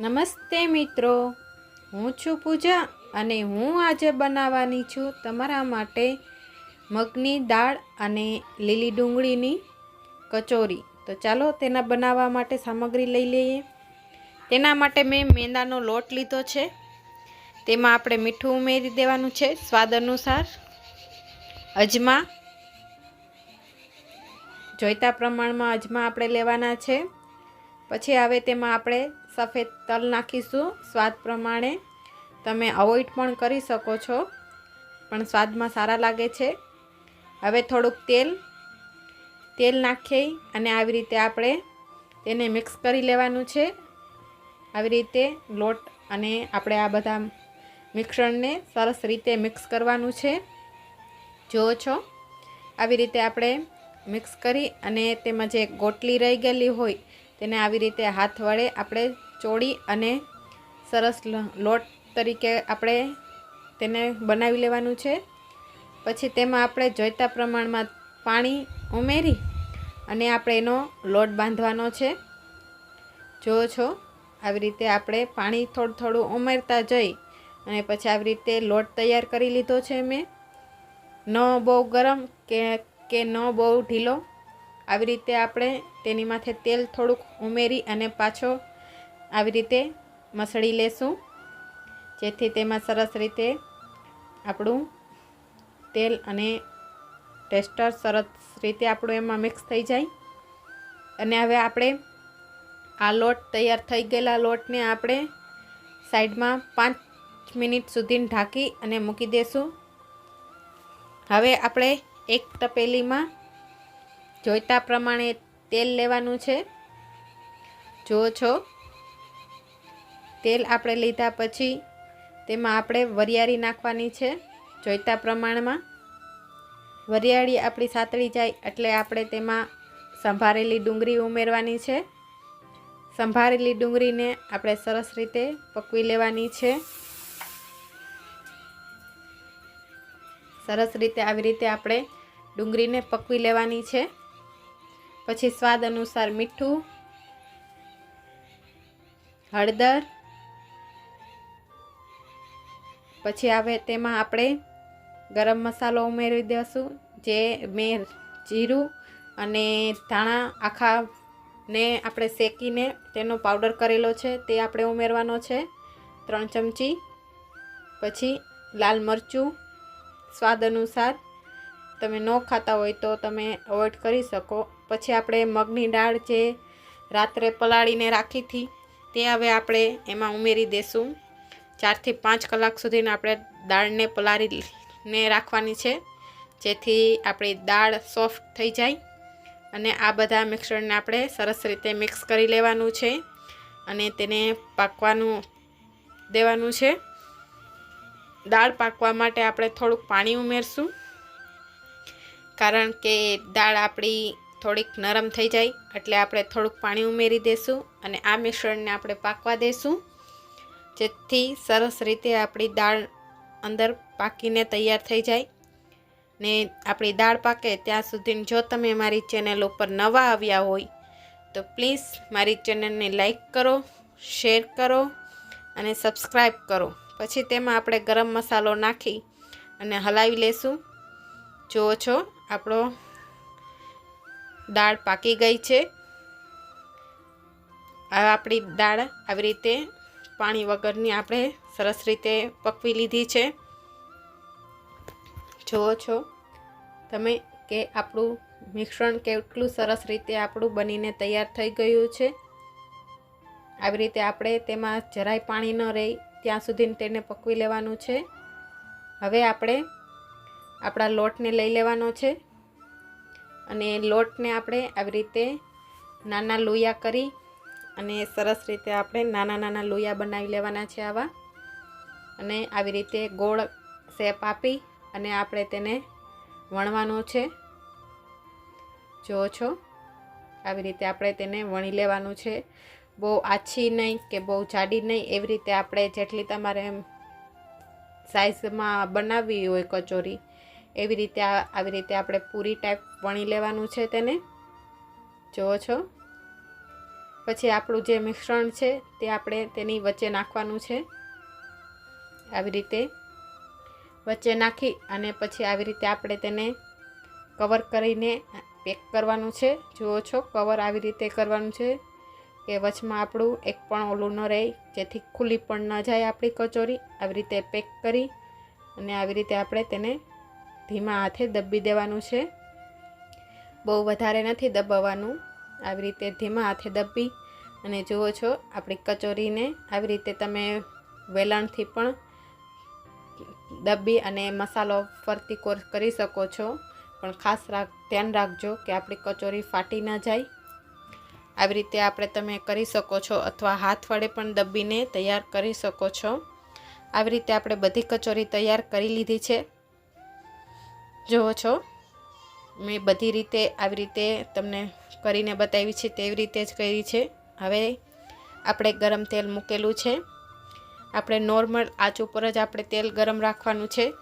નમસ્તે મિત્રો. હું છું પૂજા અને હું આજે બનાવવાની છું તમારા માટે મગની દાળ અને લીલી ડુંગળીની કચોરી. તો ચાલો તેના બનાવવા માટે સામગ્રી લઈ લઈએ. તેના માટે મેં મેંદાનો લોટ લીધો છે. તેમાં આપણે મીઠું ઉમેરી દેવાનું છે સ્વાદ અનુસાર. અજમા. જોઈતા પ્રમાણમાં અજમા આપણે લેવાના છે. પછી હવે તેમાં આપણે સફેદ તલ નાખીશું સ્વાદ પ્રમાણે. તમે અવોઈડ પણ કરી શકો છો, પણ સ્વાદમાં સારા લાગે છે. હવે થોડુંક તેલ તેલ નાખી અને આવી રીતે આપણે તેને મિક્સ કરી લેવાનું છે. આવી રીતે લોટ અને આપણે આ બધા મિશ્રણને સરસ રીતે મિક્સ કરવાનું છે. જુઓ છો, આવી રીતે આપણે મિક્સ કરી અને તેમાં જે ગોટલી રહી ગયેલી હોય તેને આવી રીતે હાથ વડે આપણે ચોળી અને સરસ લોટ તરીકે આપણે તેને બનાવી લેવાનું છે. પછી તેમાં આપણે જોઈતા પ્રમાણમાં પાણી ઉમેરી અને આપણે એનો લોટ બાંધવાનો છે. જુઓ છો, આવી રીતે આપણે પાણી થોડું થોડું ઉમેરતા જઈ અને પછી આવી રીતે લોટ તૈયાર કરી લીધો છે મેં. ન બહુ ગરમ કે કે ન બહુ ઢીલો આવી રીતે આપણે તેની માથે તેલ થોડુંક ઉમેરી અને પાછો આવી રીતે મસળી લેશું. જેથી તેમાં સરસ રીતે આપણું તેલ અને ટેસ્ટર સરસ રીતે આપણું એમાં મિક્સ થઈ જાય. અને હવે આપણે આ લોટ તૈયાર થઈ ગયેલા લોટને આપણે સાઈડમાં પાંચ મિનિટ સુધી ઢાંકી અને મૂકી દેશું. હવે આપણે એક તપેલીમાં જોઈતા પ્રમાણે તેલ લેવાનું છે. જુઓ છો, તેલ આપણે લીધા પછી તેમાં આપણે વરિયાળી નાખવાની છે, જોઈતા પ્રમાણમાં. વરિયાળી આપણી સાતળી જાય એટલે આપણે તેમાં સંભારેલી ડુંગળી ઉમેરવાની છે. સંભારેલી ડુંગળીને આપણે સરસ રીતે પકવી લેવાની છે. સરસ રીતે આવી રીતે આપણે ડુંગળીને પકવી લેવાની છે. પછી સ્વાદ અનુસાર મીઠું, હળદર, પછી આવે તેમાં આપણે ગરમ મસાલો ઉમેરી દઈશું જે મેં જીરું અને ધાણા આખા ને આપણે શેકીને તેનો પાવડર કરેલો છે, તે આપણે ઉમેરવાનો છે. ત્રણ ચમચી. પછી લાલ મરચું, સ્વાદ અનુસાર. તમે ન ખાતા હોય તો તમે અવોઇડ કરી શકો. પછી આપણે મગની દાળ જે રાત્રે પલાળીને રાખી હતી, તે હવે આપણે એમાં ઉમેરી દઈશું ચારથી પાંચ કલાક સુધીને આપણે દાળને પલાળીને રાખવાની છે, જેથી આપણી દાળ સોફ્ટ થઈ જાય. અને આ બધા મિક્સરને આપણે સરસ રીતે મિક્સ કરી લેવાનું છે અને તેને પાકવાનું દેવાનું છે. દાળ પાકવા માટે આપણે થોડુંક પાણી ઉમેરશું, કારણ કે દાળ આપણી થોડીક નરમ થઈ જાય એટલે આપણે થોડુંક પાણી ઉમેરી દઈશું અને આ મિશ્રણને આપણે પાકવા દઈશું જેથી સરસ રીતે આપણી દાળ અંદર પાકીને તૈયાર થઈ જાય. ને આપણી દાળ પાકે ત્યાં સુધી જો તમે મારી ચેનલ ઉપર નવા આવ્યા હોય તો પ્લીઝ મારી ચેનલને લાઈક કરો, શેર કરો અને સબસ્ક્રાઈબ કરો. પછી તેમાં આપણે ગરમ મસાલો નાખી અને હલાવી લેશું. જુઓ છો આપણો દાળ પાકી ગઈ છે. આ આપણી દાળ આવી રીતે પાણી વગરની આપણે સરસ રીતે પકવી લીધી છે. જુઓ છો તમે કે આપણું મિશ્રણ કેટલું સરસ રીતે આપણું બનીને તૈયાર થઈ ગયું છે. આવી રીતે આપણે તેમાં જરાય પાણી ન રહે, ત્યાં સુધી તેને પકવી લેવાનું છે. હવે આપણે આપણા લોટને લઈ લેવાનો છે. અને લોટને આપણે આવી રીતે નાના લોયા કરી અને સરસ રીતે આપણે નાના નાના લોયા બનાવી લેવાના છે આવા. અને આવી રીતે ગોળ શેપ આપી અને આપણે તેને વણવાનો છે. જુઓ છો, આવી રીતે આપણે તેને વણી લેવાનું છે. બહુ આછી નહીં કે બહુ જાડી નહીં, એવી રીતે આપણે જેટલી તમારે સાઈઝમાં બનાવવી હોય કચોરી એવી રીતે આવી રીતે આપણે પૂરી ટાઈપ વણી લેવાનું છે તેને. જુઓ છો. પછી આપણું જે મિશ્રણ છે તે આપણે તેની વચ્ચે નાખવાનું છે. આવી રીતે વચ્ચે નાખી અને પછી આવી રીતે આપણે તેને કવર કરીને પેક કરવાનું છે. જુઓ છો, કવર આવી રીતે કરવાનું છે કે વચમાં આપણું એક પણ ઓલું ન રહે, જેથી ખુલ્લી પણ ન જાય આપણી કચોરી. આવી રીતે પેક કરી અને આવી રીતે આપણે તેને ધીમા હાથે દબી દેવાનું છે. બહુ વધારે નથી દબાવવાનું. આવી રીતે ધીમા હાથે દબી અને જુઓ છો આપણી કચોરીને આવી રીતે તમે વેલણથી પણ દબી અને મસાલો ફરતી કોર્સ કરી શકો છો. પણ ખાસ રાખ, ધ્યાન રાખજો કે આપણી કચોરી ફાટી ન જાય. આવી રીતે આપણે તમે કરી શકો છો અથવા હાથ વડે પણ દબીને તૈયાર કરી શકો છો. આવી રીતે આપણે બધી કચોરી તૈયાર કરી લીધી છે. જુઓ છો? મેં બધી રીતે આવી રીતે તમને કરીને બતાવી છે, તેવી રીતે જ કરી છે. હવે આપણે ગરમ તેલ મૂકેલું છે. આપણે નોર્મલ આંચ ઉપર જ આપણે તેલ ગરમ રાખવાનું છે.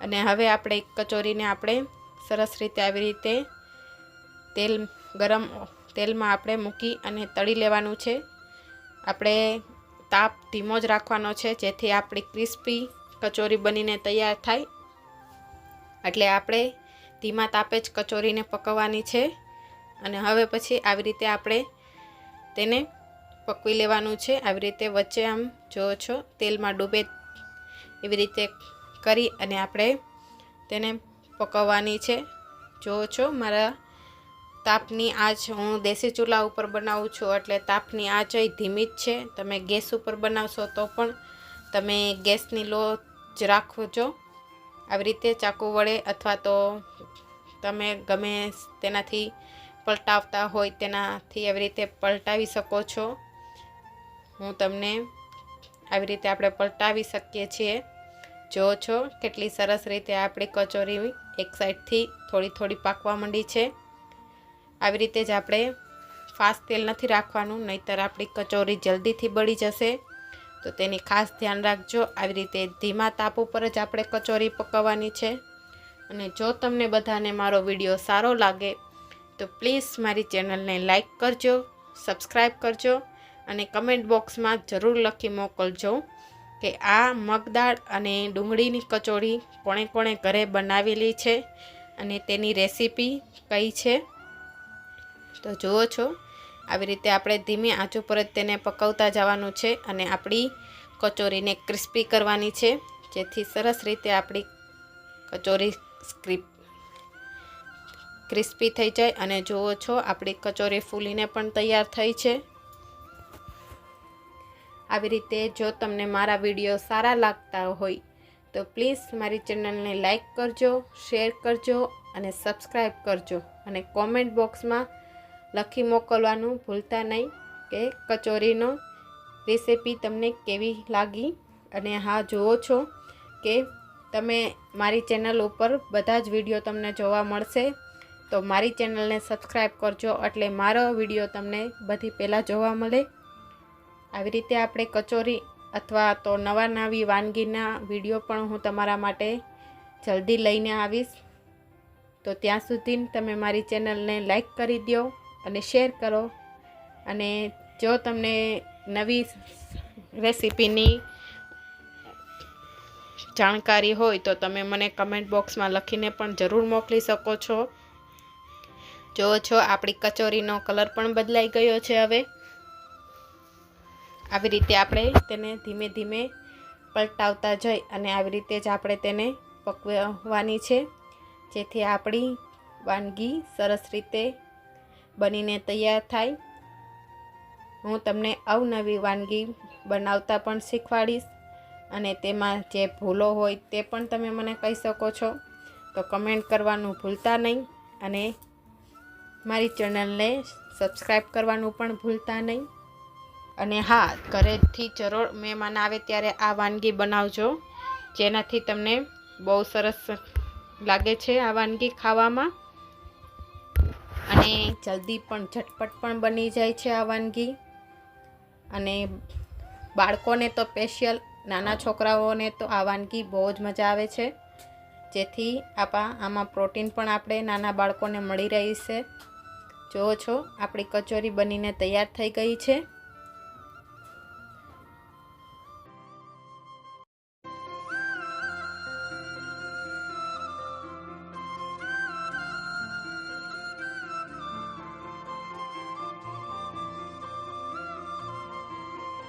અને હવે આપણે કચોરીને આપણે સરસ રીતે આવી રીતે તેલ ગરમ તેલમાં આપણે મૂકી અને તળી લેવાનું છે. આપણે તાપ ધીમો જ રાખવાનો છે, જેથી આપણી ક્રિસ્પી કચોરી બનીને તૈયાર થાય. એટલે આપણે ધીમા તાપે જ કચોરીને પકવવાની છે. અને હવે પછી આવી રીતે આપણે તેને પકવી લેવાનું છે. આવી રીતે વચ્ચે આમ જુઓ છો, તેલમાં ડૂબે એવી રીતે કરી અને આપણે તેને પકવવાની છે. જુઓ છો, મારા તાપની આંચ હું દેશી ચૂલા ઉપર બનાવું છું એટલે તાપની આંચ ધીમી જ છે. તમે ગેસ ઉપર બનાવશો તો પણ તમે ગેસની લો જ. રાખજો આવી રીતે ચાકુ વડે અથવા તો તમે ગમે તેનાથી પલટાવતા હોય તેનાથી આવી રીતે પલટાવી શકો છો. હું તમને આવી રીતે આપણે પલટાવી શકીએ છીએ. જો છો કેટલી સરસ રીતે આપણી કચોરી એક સાઈડથી થોડી થોડી પાકવા માંડી છે. આવી રીતે જ આપણે ફાસ્ટ તેલ નથી રાખવાનું, નહીંતર આપણી કચોરી જલ્દીથી બળી જશે. તો તેની ખાસ ધ્યાન રાખજો. આવી રીતે ધીમા તાપ ઉપર જ આપણે કચોરી પકવવાની છે. અને જો તમને બધાને મારો વીડિયો સારો લાગે, તો પ્લીઝ મારી ચેનલને લાઈક કરજો સબસ્ક્રાઈબ કરજો અને કમેન્ટ બોક્સમાં જરૂર લખી મોકલજો કે આ મગદાળ અને ડુંગળીની કચોરી કોણે કોણે ઘરે બનાવેલી છે અને તેની રેસીપી કઈ છે. તો જુઓ છો આવી રીતે આપણે ધીમી આંચ ઉપર જ તેને પકવતા જવાનું છે અને આપણી કચોરીને ક્રિસ્પી કરવાની છે. જેથી સરસ રીતે આપણી કચોરી સ્ક્રિપ ક્રિસ્પી થઈ જાય અને જુઓ છો આપણી કચોરી ફૂલીને પણ તૈયાર થઈ છે. આવી રીતે જો તમને મારા વીડિયો સારા લાગતા હોય તો પ્લીઝ મારી ચેનલને લાઈક કરજો, શેર કરજો અને સબસ્ક્રાઈબ કરજો અને કોમેન્ટ બોક્સમાં લખી મોકલવાનું ભૂલતા નહીં કે કચોરીનો રેસીપી તમને કેવી લાગી અને હા, જુઓ છો કે તમે મારી ચેનલ ઉપર બધા જ વીડિયો તમને જોવા મળશે. તો મારી ચેનલને સબસ્ક્રાઈબ કરજો એટલે મારો વીડિયો તમને બધી પહેલાં જોવા મળે. આવી રીતે આપણે કચોરી અથવા તો નવા નવી વાનગીના વીડિયો પણ હું તમારા માટે જલ્દી લઈને આવીશ. તો ત્યાં સુધી તમે મારી ચેનલને લાઈક કરી દો અને શેર કરો. અને જો તમને નવી રેસીપીની જાણકારી હોય તો તમે મને કમેન્ટ બોક્સમાં લખીને પણ જરૂર મોકલી શકો છો. જો છો, આપણી કચોરીનો કલર પણ બદલાઈ ગયો છે હવે. આવી રીતે આપણે તેને ધીમે ધીમે પલટાવતા જઈ અને આવી રીતે જ આપણે તેને પકવવાની છે. જેથી આપણી વાનગી સરસ રીતે બનીને તૈયાર થાય. હું તમને અવનવી વાનગી બનાવતા પણ શીખવાડીશ અને તેમાં જે ભૂલો હોય તે પણ તમે મને કહી શકો છો. તો કમેન્ટ કરવાનું ભૂલતા નહીં અને મારી ચેનલને સબસ્ક્રાઈબ કરવાનું પણ ભૂલતા નહીં. અને હા, ઘરેથી જરૂર મહેમાન આવે ત્યારે આ વાનગી બનાવજો. જેનાથી તમને બહુ સરસ લાગે છે આ વાનગી ખાવામાં. અને જલ્દી પણ ઝટપટ પણ બની જાય છે આ વાનગી. અને બાળકોને તો સ્પેશિયલ, નાના છોકરાઓને તો આ વાનગી બહુ જ મજા આવે છે. જેથી આપા, આમાં પ્રોટીન પણ આપણે નાના બાળકોને મળી રહી છે. જુઓ છો, આપણી કચોરી બનીને તૈયાર થઈ ગઈ છે.